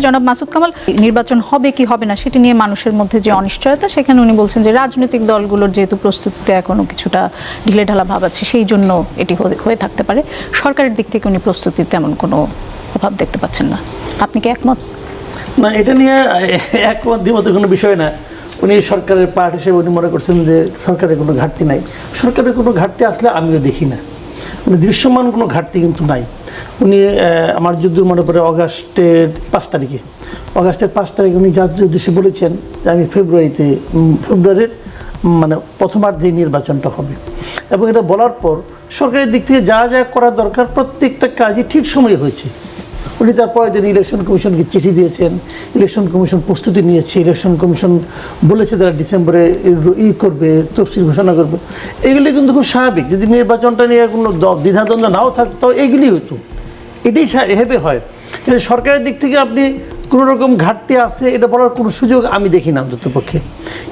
জনাব মাসুদ কামাল, নির্বাচন হবে কি হবে না সেটি নিয়ে মানুষের মধ্যে যে অনিশ্চয়তা, সেখানে উনি বলছেন যে রাজনৈতিক দলগুলোর যেহেতু প্রস্তুতিতে এখনও কিছুটা ঢিলেঢালা ভাব আছে, সেই জন্য এটি হয়ে- থাকতে পারে। সরকারের দিক থেকে উনি প্রস্তুতির তেমন কোনো অভাব দেখতে পাচ্ছেন না। আপনি কি একমত? না, এটা নিয়ে একমত দ্বিমত কোনো বিষয় না। উনি সরকারের পার্ট হিসেবে উনি মনে করছেন যে সরকারের কোনো ঘাটতি নাই। সরকারের কোনো ঘাটতি আসলে আমিও দেখি না। মানে দৃশ্যমান কোনো ঘাটতি কিন্তু নাই। উনি আমার যুদ্ধ মনে পড়ে অগাস্টের পাঁচ তারিখে। অগাস্টের পাঁচ তারিখে উনি জাতির উদ্দেশ্যে বলেছেন যে আমি ফেব্রুয়ারিতে ফেব্রুয়ারির মানে প্রথমার্ধে নির্বাচনটা হবে। এবং এটা বলার পর সরকারের দিক থেকে যা যা করা দরকার প্রত্যেকটা কাজই ঠিক সময়ে হয়েছে। উনি তার পরের দিন ইলেকশন কমিশনকে চিঠি দিয়েছেন ইলেকশন কমিশন প্রস্তুতি নিয়েছে ইলেকশন কমিশন বলেছে তারা ডিসেম্বরে ই করবে, তফসিল ঘোষণা করবে। এগুলি কিন্তু খুব স্বাভাবিক। যদি নির্বাচনটা নিয়ে কোনো দ্বিধাদ্বন্দ্ব নাও থাকতো এগুলি হতো। এটাই এভাবে হয়। কিন্তু সরকারের দিক থেকে আপনি কোনো রকম ঘাটতি আছে, এটা বলার কোনো সুযোগ আমি দেখি না অন্তত পক্ষে।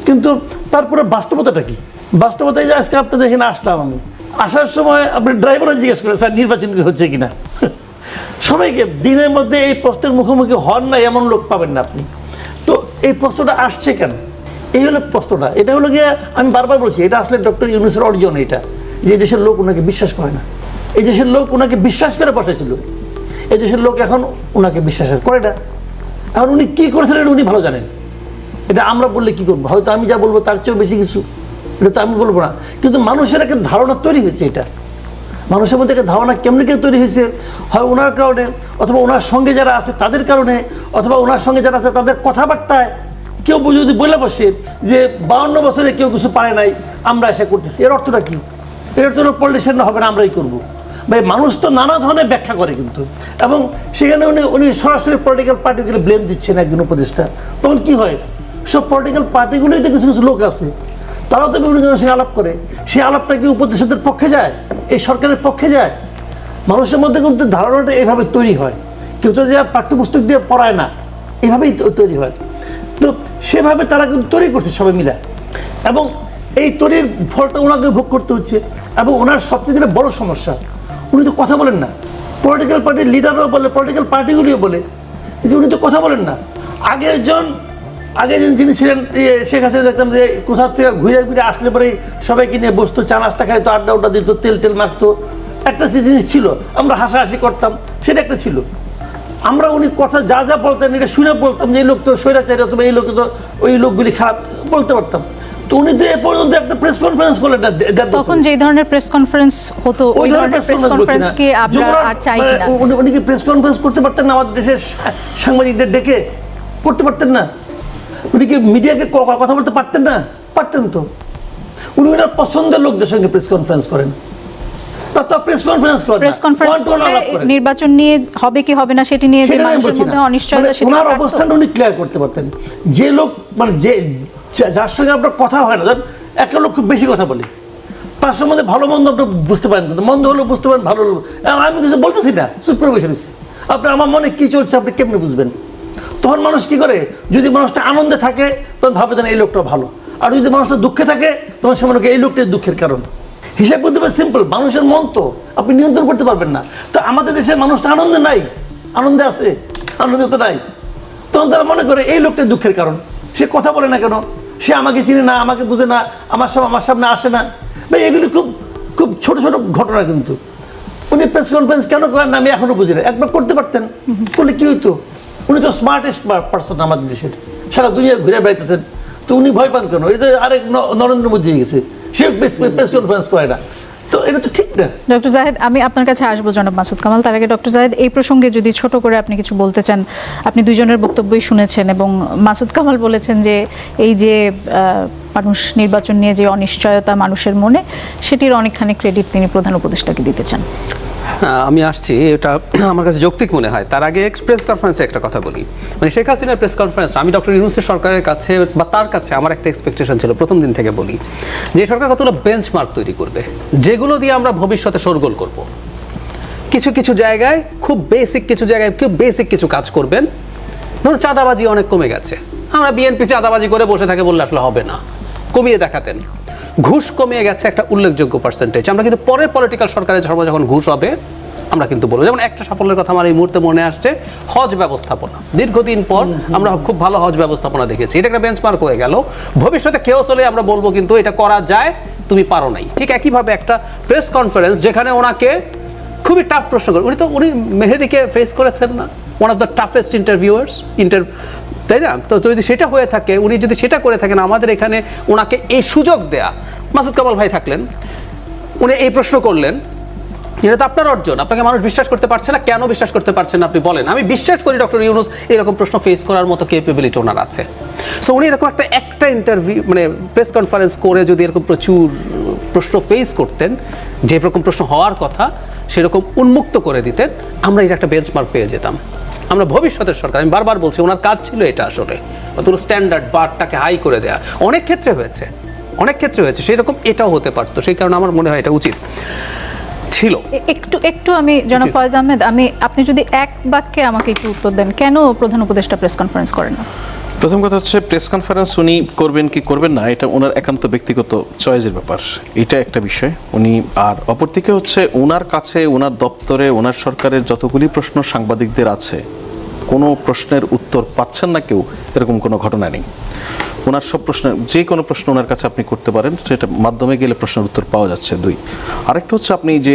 কিন্তু তারপরে বাস্তবতাটা কি? বাস্তবতায় যে আজকে আপনাদের এখানে আসলাম আমি। আসার সময় আপনি ড্রাইভারও জিজ্ঞেস করেন, স্যার, নির্বাচন হচ্ছে কিনা? সবাইকে দিনের মধ্যে এই প্রশ্নের মুখোমুখি হন না এমন লোক পাবেন না আপনি। তো এই প্রশ্নটা আসছে কেন? এই হলো প্রশ্নটা। এটা হলো গিয়ে আমি বারবার বলছি, এটা আসলে ডক্টর ইউনুসের অর্জন এটা, যে দেশের লোক ওনাকে বিশ্বাস করে না। এই দেশের লোক ওনাকে বিশ্বাস করে পাঠাইছিল। এই দেশের লোক এখন ওনাকে বিশ্বাস করে না। এখন উনি কী করেছেন এটা উনি ভালো জানেন। এটা আমরা বললে কি করব? হয়তো আমি যা বলব তার চেয়েও বেশি কিছু। এটা তো আমি বলব না। কিন্তু মানুষের একটা ধারণা তৈরি হয়েছে এটা। মানুষের মধ্যে একটা ধারণা কেমনি করে তৈরি হয়েছে? হয় ওনার কারণে অথবা ওনার সঙ্গে যারা আছে তাদের কারণে অথবা ওনার সঙ্গে যারা আছে তাদের কথাবার্তায় কেউ যদি বলে বসে যে বাউন্ন বছরে কেউ কিছু পারে নাই, আমরা এসে করতেছি। এর অর্থটা কী? এর অর্থ পলিটিশিয়ান হবে না, আমরাই করব। ভাই, মানুষ তো নানা ধরনের ব্যাখ্যা করে কিন্তু। এবং সেখানে উনি উনি সরাসরি পলিটিক্যাল পার্টিগুলো ব্লেম দিচ্ছেন একজন উপদেষ্টা। তখন কি হয়? সব পলিটিক্যাল পার্টিগুলোই তো কিছু কিছু লোক আছে। তারাও তো বিভিন্ন জনের সঙ্গে আলাপ করে। সেই আলাপটা কি উপদেষ্টাদের পক্ষে যায়? এই সরকারের পক্ষে যায়? মানুষের মধ্যে কিন্তু ধারণাটা এইভাবে তৈরি হয়। কেউ তো যে পাঠ্যপুস্তক দিয়ে পড়ায় না, এভাবেই তৈরি হয়। তো সেভাবে তারা কিন্তু তৈরি করছে সবাই মিলে। এবং এই তৈরির ফলটা ওনাকে ভোগ করতে হচ্ছে। এবং ওনার সবচেয়ে যেটা বড় সমস্যা, উনি তো কথা বলেন না। পলিটিক্যাল পার্টির লিডারও বলে পলিটিক্যাল পার্টিগুলিও বলে। যে উনি তো কথা বলেন না। আগের জন আগে যিনি- যিনি ছিলেন শেখ হাসিনা দেখতাম যে কোথাও থেকে ঘুরে ঘুরে আসলে পরেই সবাইকে নিয়ে বসতো চা নাস্তা খাইতো আড্ডা উড্ডা দিত তেল টেল মাখতো। একটা যে জিনিস ছিল আমরা হাসাহাসি করতাম সেটা একটা ছিল। আমরা উনি কথা যা যা বলতেন এটা শুনে বলতাম যে এই লোক তো স্বৈরাচারী অথবা এই লোক তো ওই লোকগুলি খারাপ বলতে পারতাম। তো উনি তো এ পর্যন্ত একটা প্রেস কনফারেন্স করলেন না। তখন যেই ধরনের প্রেস কনফারেন্স হতো ওই ধরনের প্রেস কনফারেন্স কি আমরা আর চাই মানে উনি- উনি কি প্রেস কনফারেন্স করতে পারতেন না আমাদের দেশের সাংবাদিকদের ডেকে? করতে পারতেন না? উনি কি মিডিয়াকে কথা বলতে পারতেন না? পারতেন তো। উনি ওনার পছন্দের লোকদের সঙ্গে প্রেস কনফারেন্স করেন। প্রেস কনফারেন্স করেন প্রেস কনফারেন্স নির্বাচন নিয়ে হবে কি হবে না সেটি নিয়ে যে আমি মানুষের মধ্যে অনিশ্চয়তা মানে সেটা ওনার অবস্থানটা উনি ক্লিয়ার করতে পারতেন। যে লোক মানে যে যার সঙ্গে আপনার কথা হয় না একটা লোক খুব বেশি কথা বলে। তার সম্বন্ধে ভালো মন্দ আপনি বুঝতে পারেন কিন্তু মন্দ হলেও বুঝতে পারেন ভালো আমি কিছু বলতেছি না চুপ করে বসে রয়েছি আপনি আমার মনে কি চলছে আপনি কেমনে বুঝবেন? তখন মানুষ কি করে? যদি মানুষটা আনন্দে থাকে, তখন ভাবে যেন এই লোকটা ভালো। আর যদি মানুষটা দুঃখে থাকে, তখন সে মনে এই লোকটাই দুঃখের কারণ। হিসাব করতে পারে সিম্পল মানুষের মন তো আপনি নিয়ন্ত্রণ করতে পারবেন না। তো আমাদের দেশের মানুষটা আনন্দে নাই, আনন্দে আছে, আনন্দে তো নাই। তখন তারা মনে করে, এই লোকটা দুঃখের কারণ। সে কথা বলে না কেন? সে আমাকে চিনে না, আমাকে বুঝে না, আমার সব, আমার সামনে আসে না। ভাই, এগুলি খুব খুব ছোট ছোট ঘটনা কিন্তু। উনি প্রেস কনফারেন্স কেন করেন না, আমি এখনও বুঝি না। একবার করতে পারতেন, করলে কি হইতো? উনি তো স্মার্টেস্ট পার্সন আমাদের দেশের সারা দুনিয়া ঘুরে বেড়াইতেছেন। তো উনি ভয় পান কেন? এটা আরেক ন- নরেন্দ্র মোদী হয়ে গেছে সে প্রেস কনফারেন্স করে না। তো এটা তো ঠিক না। ডক্টর জাহেদ আমি আপনার কাছে আসব জনাব মাসুদ কামাল। তার আগে ডক্টর জাহেদ এই প্রসঙ্গে যদি ছোট করে আপনি কিছু বলতে চান আপনি দুজনের বক্তব্যই শুনেছেন এবং মাসুদ কামাল বলেছেন যে এই যে মানুষ নির্বাচন নিয়ে যে অনিশ্চয়তা মানুষের মনে সেটির অনেকখানি ক্রেডিট তিনি প্রধান উপদেষ্টাকে দিতে চান। আমি আসছি, এটা আমার কাছে যৌক্তিক মনে হয়। তার আগে প্রেস কনফারেন্সে একটা কথা বলি। মানে শেখ হাসিনার প্রেস কনফারেন্স আমি ডক্টর ইউনুসের সরকারের কাছে বা তার কাছে আমার একটা এক্সপেকটেশন ছিল প্রথম দিন থেকে বলি। যে সরকার কতগুলো বেঞ্চমার্ক তৈরি করবে, যেগুলো দিয়ে আমরা ভবিষ্যতে সরগোল করব। কিছু কিছু জায়গায় খুব বেসিক কিছু জায়গায় খুব বেসিক কিছু কাজ করবেন, ধরুন চাঁদাবাজি অনেক কমে গেছে। আমরা বিএনপি চাঁদাবাজি করে বসে থাকে বললে আসলে হবে না। কমিয়ে দেখাতেন। ঘুষ কমিয়ে গেছে একটা উল্লেখযোগ্য পার্সেন্টেজ আমরা কিন্তু পরে পলিটিক্যাল সরকারের ধর্ম যখন ঘুষ হবে, আমরা কিন্তু বলব। যেমন একটা সাফল্যের কথা আমার এই মুহূর্তে মনে আসছে, হজ ব্যবস্থাপনা। দীর্ঘদিন পর আমরা খুব ভালো হজ ব্যবস্থাপনা দেখেছি। এটা একটা বেঞ্চমার্ক হয়ে গেল। ভবিষ্যতে কেউ চলে আমরা বলব কিন্তু এটা করা যায়, তুমি পারো নাই। ঠিক একইভাবে একটা প্রেস কনফারেন্স যেখানে ওনাকে খুবই টাফ প্রশ্ন করে উনি তো উনি মেহেদিকে ফেস করেছেন না? One of the toughest interviewers inter তাই না? তো যদি সেটা হয়ে থাকে, উনি যদি সেটা করে থাকেন, আমাদের এখানে ওনাকে এই সুযোগ দেয়া। মাসুদ কামাল ভাই থাকলেন, উনি এই প্রশ্ন করলেন, এটা তো আপনার অর্জন, আপনাকে মানুষ বিশ্বাস করতে পারছে না, কেন বিশ্বাস করতে পারছেন না আপনি বলেন। আমি বিশ্বাস করি ডক্টর ইউনুস এরকম প্রশ্ন ফেস করার মতো কেপেবিলিটি ওনার আছে। সো উনি এরকম একটা একটা ইন্টারভিউ মানে প্রেস কনফারেন্স করে যদি এরকম প্রচুর প্রশ্ন ফেস করতেন, যে রকম প্রশ্ন হওয়ার কথা, সেরকম উন্মুক্ত করে দিতেন, আমরা এটা একটা বেঞ্চমার্ক পেয়ে যেতাম। আমরা ভবিষ্যতের সরকার আমি বারবার বলছি ওনার কাজ ছিল এটা আসলে। অতগুলো স্ট্যান্ডার্ড বারটাকে হাই করে দেয়া। অনেক ক্ষেত্রে হয়েছে অনেক ক্ষেত্রে হয়েছে সেই রকম এটাও হতে পারতো সেই কারণে আমার মনে হয় এটা উচিত। ছিল। একটু একটু আমি জনাব। ফয়েজ আহমেদ আমি আপনি যদি এক বাক্যে আমাকে একটু উত্তর দেন কেন প্রধান উপদেষ্টা প্রেস কনফারেন্স করেন না? প্রথম কথা হচ্ছে প্রেস কনফারেন্স উনি করবেন কি করবেন না এটা ওনার একান্ত ব্যক্তিগত চয়েসের ব্যাপার। এটা একটা বিষয়। উনি আর অপরদিকে হচ্ছে ওনার কাছে ওনার দপ্তরে ওনার সরকারের যতগুলি প্রশ্ন সাংবাদিকদের আছে কোনো প্রশ্নের উত্তর পাচ্ছেন না কেউ এরকম কোনো ঘটনা নেই। ওনার সব প্রশ্নের যে কোনো প্রশ্ন ওনার কাছে আপনি করতে পারেন সেটা মাধ্যমে গেলে প্রশ্নের উত্তর পাওয়া যাচ্ছে দুই। আরেকটা হচ্ছে আপনি যে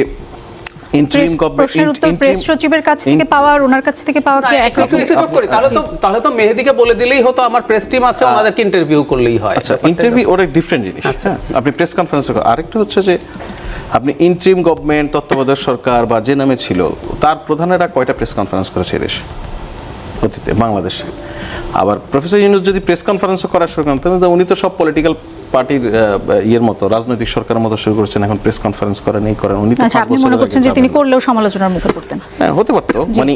ইন্টারিম প্রেস- প্রেস সচিবের কাছ থেকে পাওয়া আর ওনার কাছ থেকে পাওয়া কি একরকম? একটু যোগ করি তাহলে তো তাহলে তো মেহেদিকে বলে দিলেই হতো আমার প্রেস টিম আছে ওনাদেরকে ইন্টারভিউ করলেই হয়। আচ্ছা ইন্টারভিউ ওর ডিফারেন্ট জিনিস আচ্ছা। হ্যাঁ আপনি প্রেস কনফারেন্স আরেকটা হচ্ছে যে আপনি ইন্ট্রিম গভর্নমেন্ট তত্ত্বাবধায়ক সরকার বা যে নামে ছিল তার প্রধানেরা কয়টা প্রেস কনফারেন্স করেছে দেশে অতীতে বাংলাদেশে। আবার প্রফেসর ইউনুস যদি প্রেস কনফারেন্সও করা শুরু করেন তাহলে উনি তো সব পলিটিক্যাল পার্টির ইয়ের মতো রাজনৈতিক সরকারের মতো শুরু করেছেন এখন প্রেস কনফারেন্স করেন এই করেন উনি তো আচ্ছা আপনি মনে করছেন যে তিনি করলেও সমালোচনার মুখে পড়তেন? হ্যাঁ হতে পারতো। মানে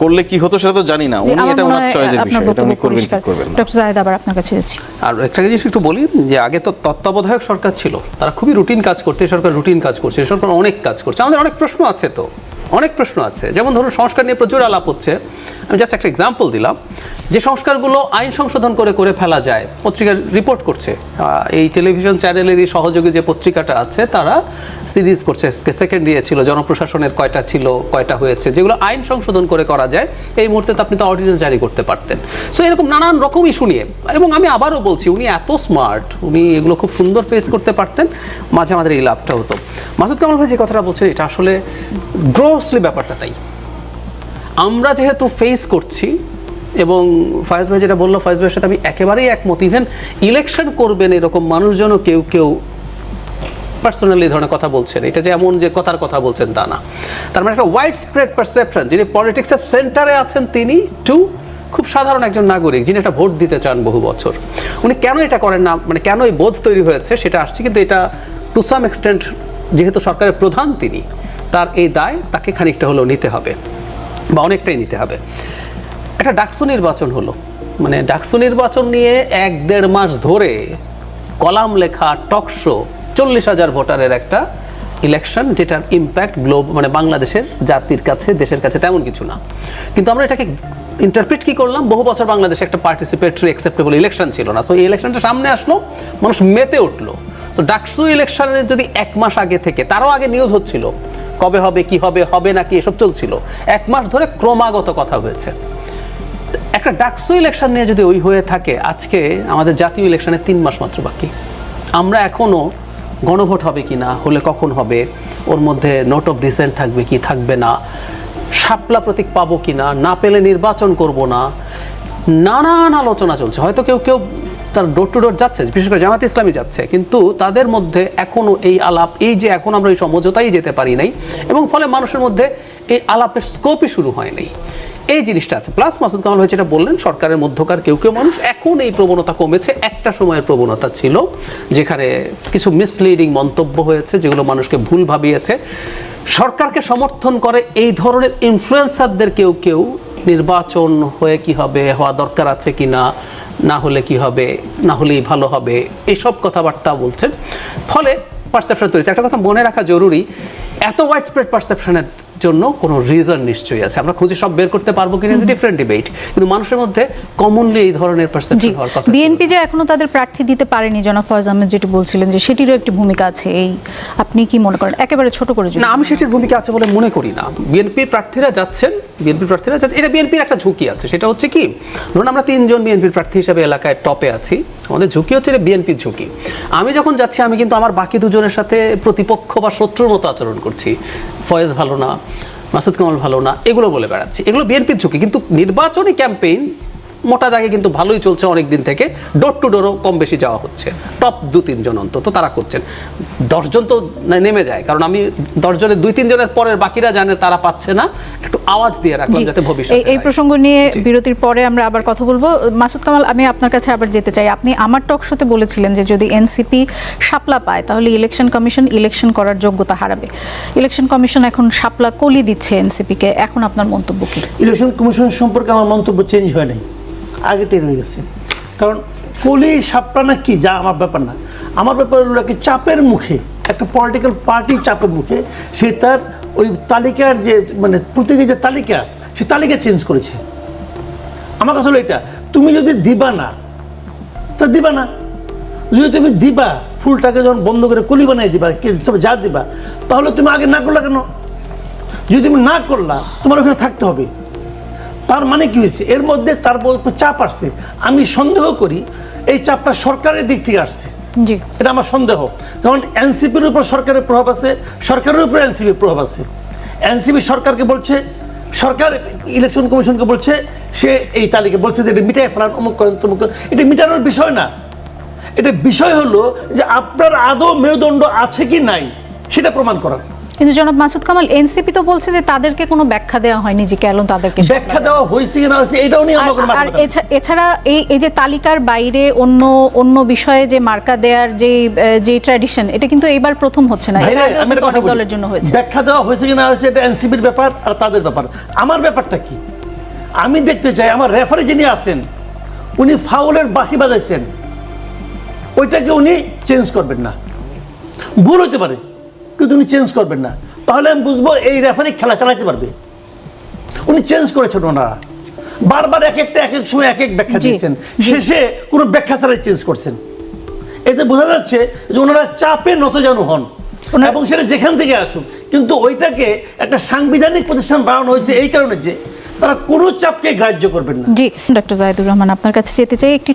করলে কি হতো সেটা তো জানি না। উনি এটা ওনার চয়েসের বিষয় এটা উনি করবেন কি করবেন না? ডক্টর জাহেদ আবার আপনার কাছে যাচ্ছি। আর একটা জিনিস একটু বলি যে আগে তো তত্ত্বাবধায়ক সরকার ছিল তারা খুবই রুটিন কাজ করতে সরকার রুটিন কাজ করছে সরকার অনেক কাজ করছে আমাদের অনেক প্রশ্ন আছে তো। অনেক প্রশ্ন আছে। যেমন ধরুন, সংস্কার নিয়ে প্রচুর আলাপ হচ্ছে। আমি জাস্ট একটা এক্সাম্পল দিলাম। যে সংস্কারগুলো আইন সংশোধন করে করে ফেলা যায়, পত্রিকা রিপোর্ট করছে। এই টেলিভিশন চ্যানেলেরই সহযোগী যে পত্রিকাটা আছে, তারা সিরিজ করছে। সেকেন্ড ইয়ে ছিল, জনপ্রশাসনের কয়টা ছিল, কয়টা হয়েছে, যেগুলো আইন সংশোধন করে করা যায়, এই মুহূর্তে তো আপনি তো অর্ডিন্যান্স জারি করতে পারতেন। সো এরকম নানান রকম ইস্যু নিয়ে, এবং আমি আবারও বলছি, উনি এত স্মার্ট উনি এগুলো খুব সুন্দর ফেস করতে পারতেন, মাঝে আমাদের এই লাভটা হতো। মাসুদ কামাল ভাই যে কথাটা বলছেন, এটা আসলে গ্রোসলি ব্যাপারটা তাই। আমরা যেহেতু ফেস করছি, এবং ফয়েজ ভাই যেটা বলল, ফয়েজ ভাইয়ের সাথে আমি একেবারেই একমত। ইভেন ইলেকশন করবেন এরকম মানুষজনও কেউ কেউ পার্সোনালি ধরনের কথা বলছেন। এটা যে এমন যে কথার কথা বলছেন তা না। তার মানে একটা ওয়াইড স্প্রেড পারসেপশন যিনি পলিটিক্সের সেন্টারে আছেন তিনি টু খুব সাধারণ একজন নাগরিক, যিনি একটা ভোট দিতে চান বহু বছর। উনি কেন এটা করেন না মানে কেন এই বোধ তৈরি হয়েছে সেটা আসছে, কিন্তু এটা টু সাম এক্সটেন্ট যেহেতু সরকারের প্রধান তিনি তার এই দায় তাকে খানিকটা হলেও নিতে হবে বা অনেকটাই নিতে হবে। একটা ডাকসু নির্বাচন হলো। মানে ডাকসু নির্বাচন নিয়ে এক দেড় মাস ধরে কলাম লেখা টকশো চল্লিশ হাজার ভোটারের একটা ইলেকশন যেটার ইম্প্যাক্ট গ্লোব মানে বাংলাদেশের জাতির কাছে, দেশের কাছে তেমন কিছু না। কিন্তু আমরা এটাকে ইন্টারপ্রিট কি করলাম? বহু বছর বাংলাদেশে একটা পার্টিসিপেটরি অ্যাকসেপ্টেবল ইলেকশন ছিল না। সো এই ইলেকশনটা সামনে আসলো, মানুষ মেতে উঠল। সো ডাকসু ইলেকশনের যদি এক মাস আগে থেকে, তারও আগে নিউজ হচ্ছিল কবে হবে, কি হবে হবে নাকি এসব চলছিল। এক মাস ধরে ক্রমাগত কথা হয়েছে। একটা ডাকসু ইলেকশন নিয়ে যদি ওই হয়ে থাকে, আজকে আমাদের জাতীয় ইলেকশনে তিন মাস মাত্র বাকি। আমরা এখনও গণভোট হবে কি না হলে কখন হবে, ওর মধ্যে নোট অফ ডিসেন্ট থাকবে কি, থাকবে না, শাপলা প্রতীক পাবো কি না না পেলে নির্বাচন করব না, নানান আলোচনা চলছে। হয়তো কেউ কেউ তার ডোর টু ডোর যাচ্ছে, বিশেষ করে জামাত ইসলামী যাচ্ছে। কিন্তু তাদের মধ্যে এখনও এই আলাপ, এই যে এখন আমরা এই সমঝোতাই যেতে পারি নাই, এবং ফলে মানুষের মধ্যে এই আলাপের স্কোপই শুরু হয় নাই। এই জিনিসটা আছে। প্লাস মাসুদ কামাল ভাই যেটা বললেন, সরকারের মধ্যকার কেউ কেউ মানুষ এখন এই প্রবণতা কমেছে। একটা সময়ের প্রবণতা ছিল, যেখানে কিছু মিসলিডিং মন্তব্য হয়েছে, যেগুলো মানুষকে ভুল ভাবিয়েছে। সরকারকে সমর্থন করে এই ধরনের ইনফ্লুয়েন্সারদের কেউ কেউ নির্বাচন হয়ে কি হবে, হওয়া দরকার আছে কি না না হলে কি হবে, না হলেই ভালো হবে, এসব কথাবার্তা বলছেন। ফলে পারসেপশন তৈরি একটা কথা মনে রাখা জরুরি, এত ওয়াইড স্প্রেড পারসেপশনের জন্য কোনো রিজন নিশ্চয়ই আছে। আমরা খুঁজে সব বের করতে পারব কিনা ডিফারেন্ট ডিবেট কিন্তু মানুষের মধ্যে কমনলি এই ধরনের পারসেপশন হওয়ার কথা। বিএনপি যে এখনও তাদের প্রার্থী দিতে পারেনি জনাব ফয়জ আহমেদ যেটি বলছিলেন যে সেটিরও একটি ভূমিকা আছে। এই আপনি কি মনে করেন? একেবারে ছোট করে না আমি সেটির ভূমিকা আছে বলে মনে করি না। বিএনপির প্রার্থীরা যাচ্ছেন বিএনপির প্রার্থীরা যাচ্ছেন। এটা বিএনপির একটা ঝুঁকি আছে। সেটা হচ্ছে কি? ধরুন আমরা তিনজন বিএনপির প্রার্থী হিসেবে এলাকায় টপে আছি। আমাদের ঝুঁকি হচ্ছে এটা বিএনপির ঝুঁকি। আমি যখন যাচ্ছি আমি কিন্তু আমার বাকি দুজনের সাথে প্রতিপক্ষ বা শত্রুর মতো আচরণ করছি। ফয়েজ ভালো না, মাসুদ কামাল ভালো না, এগুলো বলে বেড়াচ্ছি। এগুলো বিএনপির ঝুঁকি, কিন্তু নির্বাচনী ক্যাম্পেইন মোটা দাগে কিন্তু ভালোই চলছে অনেক দিন থেকে। ডোর টু ডোরও কম বেশি যাওয়া হচ্ছে। টপ দু তিনজন অন্তত তারা করছেন। দশজন তো নেমে যায়। কারণ আমি দশজনের দুই তিনজনের পরের বাকিরা জানে তারা পাচ্ছে না। একটু আওয়াজ দিয়ে রাখলাম যাতে ভবিষ্যতে এই- প্রসঙ্গ নিয়ে বিরতির পরে আমরা আবার কথা বলব। মাসুদ কামাল আমি আপনার কাছে আবার যেতে চাই। আপনি আমার টক শোতে বলেছিলেন যে যদি এনসিপি শাপলা পায় তাহলে ইলেকশন কমিশন ইলেকশন করার যোগ্যতা হারাবে। ইলেকশন কমিশন এখন শাপলা কলি দিচ্ছে এনসিপিকে এখন আপনার মন্তব্য কি? ইলেকশন কমিশন সম্পর্কে আমার মন্তব্য চেঞ্জ হয় নাই। আগেটাই রয়ে গেছে। কারণ কলি সাপটা না কি? যা আমার ব্যাপার না। আমার ব্যাপার হলো কি, চাপের মুখে, একটা পলিটিক্যাল পার্টি চাপের মুখে, সে তার ওই তালিকার যে মানে প্রতীকের যে তালিকা, সে তালিকা চেঞ্জ করেছে। আমার কথা হলো এটা, তুমি যদি দিবা না, তা দিবা না। যদি তুমি দিবা, ফুলটাকে যখন বন্ধ করে কলি বানাই দিবা তবে যা দিবা, তাহলে তুমি আগে না করলা কেন? যদি তুমি না করলা, তোমার ওখানে থাকতে হবে। তার মানে কি হয়েছে? এর মধ্যে তার চাপ আসছে। আমি সন্দেহ করি এই চাপটা সরকারের দিক থেকে আসছে। জি। এটা আমার সন্দেহ। কারণ এনসিপির উপর সরকারের প্রভাব আছে সরকারের উপর এনসিপির প্রভাব আছে। এনসিপি সরকারকে বলছে সরকার ইলেকশন কমিশনকে বলছে সে এই তালিকা বলছে যে এটা মিটাই ফেলান অমুক করেন তমুক এটা মিটানোর বিষয় না। এটা বিষয় হলো যে আপনার আদৌ মেরুদণ্ড আছে কি নাই সেটা প্রমাণ করা। কিন্তু জনাব মাসুদ কামাল এনসিপি তো বলছে যে তাদেরকে কোনো ব্যাখ্যা দেওয়া হয়নি যে কেন তাদেরকে ব্যাখ্যা দেওয়া হয়েছে কি না হয়েছে এটাও নিয়ে আমার কোনো আর- এছাড়া এই এই যে তালিকার বাইরে অন্য অন্য বিষয়ে যে মার্কা দেওয়ার যে যে ট্র্যাডিশন এটা কিন্তু এবার প্রথম হচ্ছে না। দলের জন্য হয়েছে। ব্যাখ্যা দেওয়া হয়েছে কিনা হয়েছে এটা এনসিপির ব্যাপার আর তাদের ব্যাপার। আমার ব্যাপারটা কি? আমি দেখতে চাই আমার রেফারি যিনি আছেন উনি ফাউলের বাঁশি বাজাইছেন। ওইটাকে উনি চেঞ্জ করবেন না। ভুল হতে পারে। কিন্তু উনি চেঞ্জ করবেন না? তাহলে আমি বুঝব এই রেফারি খেলা চালাতে পারবে। উনি চেঞ্জ করেছেন ওনারা। বারবার এক একটা এক এক সময় এক এক ব্যাখ্যা দিয়েছেন। শেষে কোনো ব্যাখ্যা ছাড়াই চেঞ্জ করছেন। এতে বোঝা যাচ্ছে যে ওনারা চাপে নতজানু হন। ওনারা- এবং সেটা যেখান থেকে আসুক। কিন্তু ওইটাকে একটা সাংবিধানিক প্রতিষ্ঠান বানানো হয়েছে এই কারণে যে তারা কোনো চাপকে গ্রাহ্য করবেন না। জি ডক্টর জাহিদুর রহমান আপনার কাছে যেতে চাই একটি